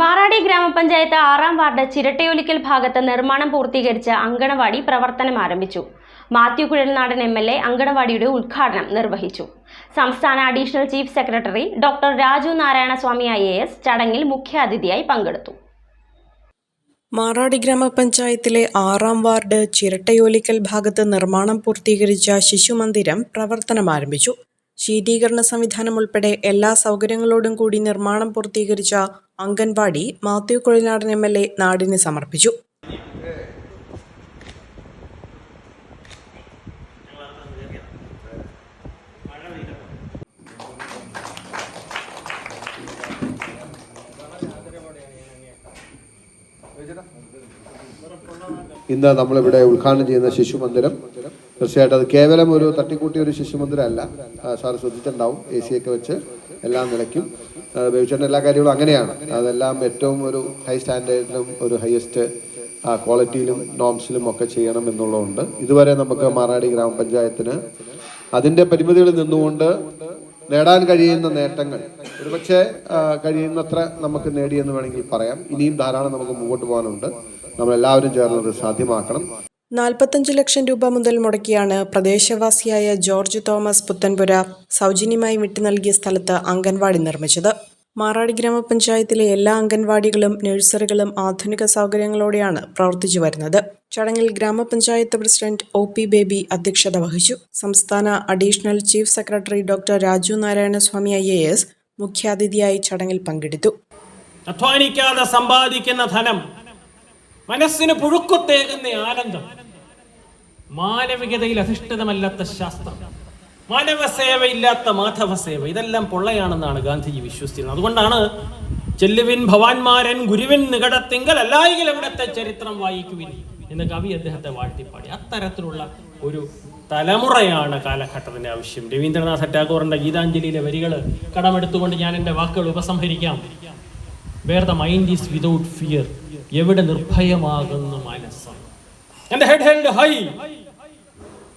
മാറാടി ഗ്രാമപഞ്ചായത്ത് ആറാം വാർഡ് ചിരട്ടയൊലിക്കൽ ഭാഗത്ത് നിർമ്മാണം പൂർത്തീകരിച്ച അങ്കണവാടി പ്രവർത്തനം ആരംഭിച്ചു. Mathew Kuzhalnadan M L A അങ്കണവാടിയുടെ ഉദ്ഘാടനം നിർവഹിച്ചു. സംസ്ഥാന additional chief secretary doctor Raju Narayanaswamy I A S ചടങ്ങിൽ മുഖ്യാതിഥിയായി പങ്കെടുത്തു. മാറാടി ഗ്രാമപഞ്ചായത്തിലെ ആറാം വാർഡ് ചിരട്ടയോലിക്കൽ ഭാഗത്ത് നിർമ്മാണം പൂർത്തീകരിച്ച ശിശുമന്ദിരം പ്രവർത്തനം ആരംഭിച്ചു. ശീതീകരണ സംവിധാനം ഉൾപ്പെടെ എല്ലാ സൗകര്യങ്ങളോടും കൂടി നിർമ്മാണം പൂർത്തീകരിച്ച anganwadi Mathew Kozhinadan M L A നാടിന് സമർപ്പിച്ചു. ഇന്ന് നമ്മളിവിടെ ഉദ്ഘാടനം ചെയ്യുന്ന ശിശു മന്ദിരം തീർച്ചയായിട്ടും അത് കേവലം ഒരു തട്ടിക്കൂട്ടിയ ഒരു ശിശു മന്ദിരമല്ല സാർ ശ്രദ്ധിച്ചിട്ടുണ്ടാവും. എ സി ഒക്കെ വെച്ച് എല്ലാം നിലയ്ക്കും. ബേബിച്ചേട്ടൻ എല്ലാ കാര്യങ്ങളും അങ്ങനെയാണ്. അതെല്ലാം ഏറ്റവും ഒരു ഹൈ സ്റ്റാൻഡേർഡിലും ഒരു ഹയസ്റ്റ് ക്വാളിറ്റിയിലും നോംസിലും ഒക്കെ ചെയ്യണം എന്നുള്ളതുണ്ട്. ഇതുവരെ നമുക്ക് മാറാടി ഗ്രാമപഞ്ചായത്തിന് അതിന്റെ പരിമിതികളിൽ നിന്നുകൊണ്ട് നേടാൻ കഴിയുന്ന നേട്ടങ്ങൾ. ഒരുപക്ഷെ കഴിയുന്നത്ര നമുക്ക് നേടിയെന്ന് വേണമെങ്കിൽ പറയാം. ഇനിയും ധാരാളം നമുക്ക് മുമ്പോട്ട് പോകാനുണ്ട്. നമ്മളെല്ലാവരും അത് സാധ്യമാക്കണം. നാൽപ്പത്തഞ്ച് ലക്ഷം രൂപ മുതൽ മുടക്കിയാണ് പ്രദേശവാസിയായ ജോർജ് തോമസ് പുത്തൻപുര സൗജന്യമായി വിട്ടു നൽകിയ സ്ഥലത്ത് അംഗൻവാടി നിർമ്മിച്ചത്. മാറാടി ഗ്രാമപഞ്ചായത്തിലെ എല്ലാ അംഗൻവാടികളും നഴ്സറികളും ആധുനിക സൗകര്യങ്ങളോടെയാണ് പ്രവർത്തിച്ചു വരുന്നത്. ചടങ്ങിൽ ഗ്രാമപഞ്ചായത്ത് പ്രസിഡന്റ് ഒ പി ബേബി അധ്യക്ഷത വഹിച്ചു. സംസ്ഥാന additional chief secretary doctor Raju Narayanaswamy I A S മുഖ്യാതിഥിയായി ചടങ്ങിൽ പങ്കെടുത്തു. അധ്വാനിക്കാതെ സമ്പാദിക്കുന്ന ധനം മനസ്സിന് പുഴുക്കുത്തേകുന്ന ആനന്ദം മാനവികതയിൽ അധിഷ്ഠിതമല്ലാത്ത ശാസ്ത്രം. മാനവസേവയില്ലാത്ത മാധവസേവ. ഇതെല്ലാം പൊള്ളയാണെന്നാണ് ഗാന്ധിജി വിശ്വസിച്ചിരുന്നത്. അതുകൊണ്ടാണ് ചെല്ലുവിൻ ഭവാൻമാരൻ ഗുരുവിൻ നികടത്തിങ്കൽ അല്ലായെങ്കിൽ എവിടത്തെ ചരിത്രം വായിക്കുവിൻ എന്ന് കവി അദ്ദേഹത്തെ വാഴ്ത്തിപ്പാടി. അത്തരത്തിലുള്ള ഒരു തലമുറയാണ് കാലഘട്ടത്തിന്റെ ആവശ്യം. രവീന്ദ്രനാഥ ടാഗോറിന്റെ ഗീതാഞ്ജലിയിലെ വരികൾ കടമെടുത്തുകൊണ്ട് ഞാൻ എന്റെ വാക്കുകൾ ഉപസംഹരിക്കാം. Where the mind is without fear എവിടെ നിർഭയമാകുന്ന മനസ്സാണ്. ഹെഡ് ഹെൽഡ് ഹൈ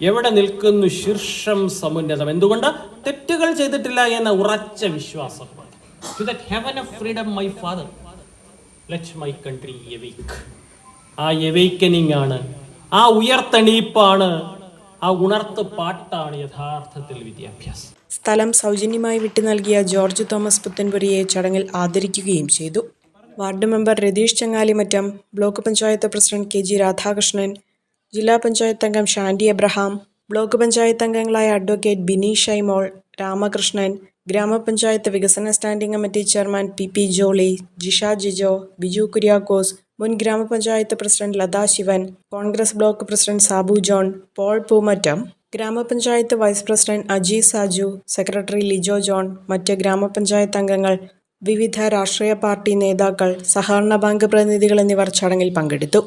എവിടെ നിൽക്കുന്നു ശീർഷം സമുന്നതം? എന്തുകൊണ്ട്? തെറ്റുകൾ ചെയ്തിട്ടില്ല എന്ന ഉറച്ച വിശ്വാസം. To that of freedom my father my country ആ ആണ് ആ ഉയർത്തെണീപ്പാണ്. ആ ഉണർത്ത് പാട്ടാണ് യഥാർത്ഥത്തിൽ വിദ്യാഭ്യാസം. സ്ഥലം സൗജന്യമായി വിട്ടു നൽകിയ ജോർജ് തോമസ് പുത്തൻപുരിയെ ചടങ്ങിൽ ആദരിക്കുകയും ചെയ്തു. Ward member Ratheesh Changalimattam block panchayat president K G Radhakrishnan ജില്ലാ പഞ്ചായത്ത് അംഗം ഷാൻഡി എബ്രഹാം ബ്ലോക്ക് പഞ്ചായത്ത് അംഗങ്ങളായ അഡ്വക്കേറ്റ് ബിനി ഷൈമോൾ രാമകൃഷ്ണൻ ഗ്രാമപഞ്ചായത്ത് വികസന standing committee chairman P P Jolly Jisha Jijo Biju Kuriakose മുൻ grama panchayat president Latha Sivan Congress block president Sabu John Paul Poomattam grama panchayat vice president Aji Saju secretary Lijo John മറ്റ് ഗ്രാമപഞ്ചായത്ത് അംഗങ്ങൾ വിവിധ രാഷ്ട്രീയ party നേതാക്കൾ സഹകരണ bank പ്രതിനിധികൾ എന്നിവർ ചടങ്ങിൽ പങ്കെടുത്തു.